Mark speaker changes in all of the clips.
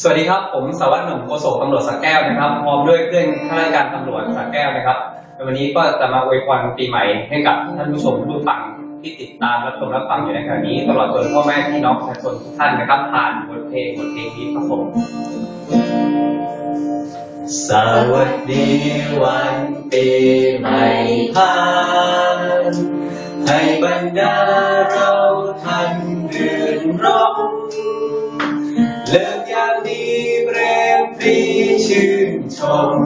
Speaker 1: สวัสดีครับ ผมสาวัสดิ์หนุ่มโฆษกตำรวจสระแก้วนะครับพร้อมด้วยเพื่อนข้าราชการตำรวจสระแก้วนะครับวันนี้ก็จะมาอวยพรปีใหม่ให้กับท่านผู้ชมผู้ฟังที่ติดตามรับชมรับฟังอยู่ในขณะนี้ตลอดจนพ่อแม่พี่น้องประชาชนทุกท่านนะครับผ่านบทเพลงบทเพลงนี้ครับผม
Speaker 2: สวัสดีวันปีใหม่พานให้บรรดาเราท่านรื่นรม เลิกยามดีเปรมปรีชื่นชม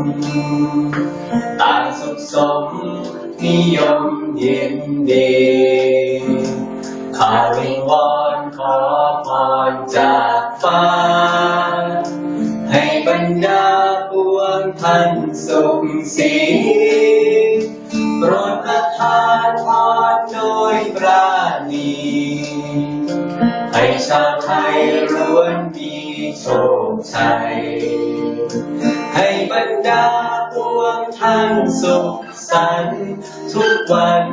Speaker 2: ต่างสุขสม นิยมยินดีข้าวิงวอนขอพรจากฟ้า ให้บรรดาปวงท่านสุขสีโปรด ให้ชาวไทยล้วนมีโชคชัยให้บรรดาปวงท่านสุขสันต์ทุกวัน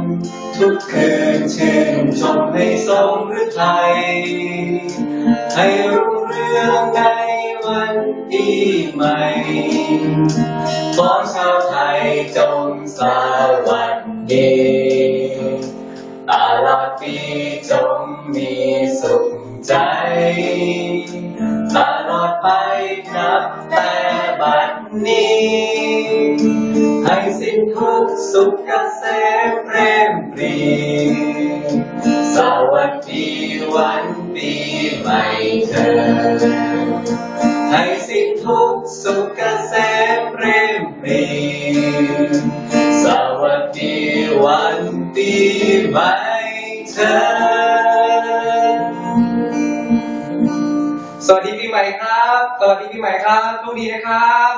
Speaker 2: ทุกคืนชื่นชมให้สมฤทัยให้รุ่งเรืองในวันปีใหม่ขอชาวไทยจงสวัสดีตลอดปีจงมี สุขใจ ตลอดไปนับแต่บัดนี้ ให้สิ้นทุกสุขเกษมเปรมปรีสวัสดีวันปีใหม่เธอ ให้สิ้นทุกสุขเกษมเปรมปรีสวัสดีวันปีใหม่เธอ
Speaker 1: สวัสดีปีใหม่ครับ สวัสดีปีใหม่ครับโชคดีนะครับ